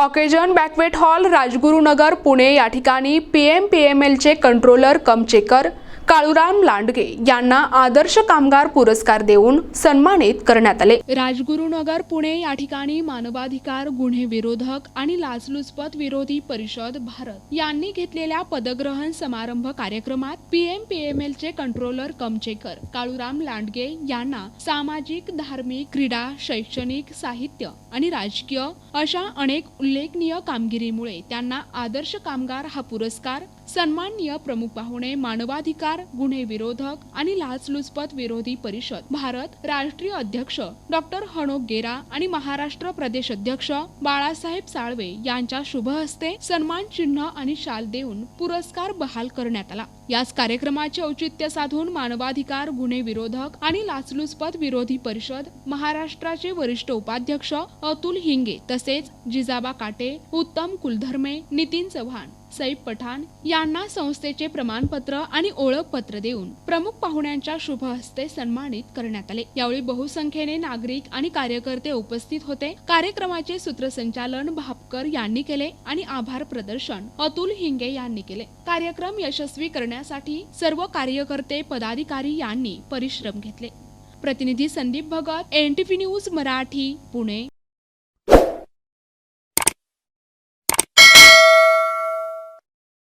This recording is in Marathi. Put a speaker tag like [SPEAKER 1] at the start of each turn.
[SPEAKER 1] Occasion banquet hall Rajgurunagar Pune या ठिकाणी पी एम पी एम एलचे controller cum checker Kaluram Landge यांना आदर्श कामगार पुरस्कार देऊन सन्मानित करण्यात आले. राजगुरुनगर पुणे या ठिकाणी मानवाधिकार गुन्हे विरोधक आणि लाचलुचपत विरोधी परिषद भारत यांनी घेतलेल्या पदग्रहण समारंभ कार्यक्रमात पी एम पी एम एलचे controller cum checker Kaluram Landge यांना सामाजिक धार्मिक क्रीडा शैक्षणिक साहित्य आणि राजकीय अशा अनेक उल्लेखनीय कामगिरीमुळे त्यांना आदर्श कामगार हा पुरस्कार सन्माननीय प्रमुख पाहुणे मानवाधिकार गुन्हे विरोधक आणि लाचलुचपत विरोधी परिषद. भारत राष्ट्रीय अध्यक्ष डॉक्टर हणोक गेरा आणि महाराष्ट्र प्रदेश अध्यक्ष बाळासाहेब साळवे यांच्या शुभ हस्ते सन्मान चिन्ह आणि शाल देऊन पुरस्कार बहाल करण्यात आला. याच कार्यक्रमाचे औचित्य साधून मानवाधिकार गुन्हे विरोधक आणि लाचलुचपत विरोधी परिषद महाराष्ट्राचे वरिष्ठ उपाध्यक्ष अतुल हिंगे तसेच जिजाबा काटे उत्तम कुलधर्मे नितीन चव्हाण सईद पठाण यांना संस्थेचे प्रमाणपत्र आणि ओळखपत्र देऊन प्रमुख पाहुण्यांच्या शुभ हस्ते सन्मानित करण्यात आले. यावेळी बहुसंख्येने नागरिक आणि कार्यकर्ते उपस्थित होते. कार्यक्रमाचे सूत्रसंचालन भापकर यांनी केले आणि आभार प्रदर्शन अतुल हिंगे यांनी केले. कार्यक्रम यशस्वी करण्यासाठी सर्व कार्यकर्ते पदाधिकारी यांनी परिश्रम घेतले. प्रतिनिधी संदीप भगत एनटीपी न्यूज मराठी पुणे.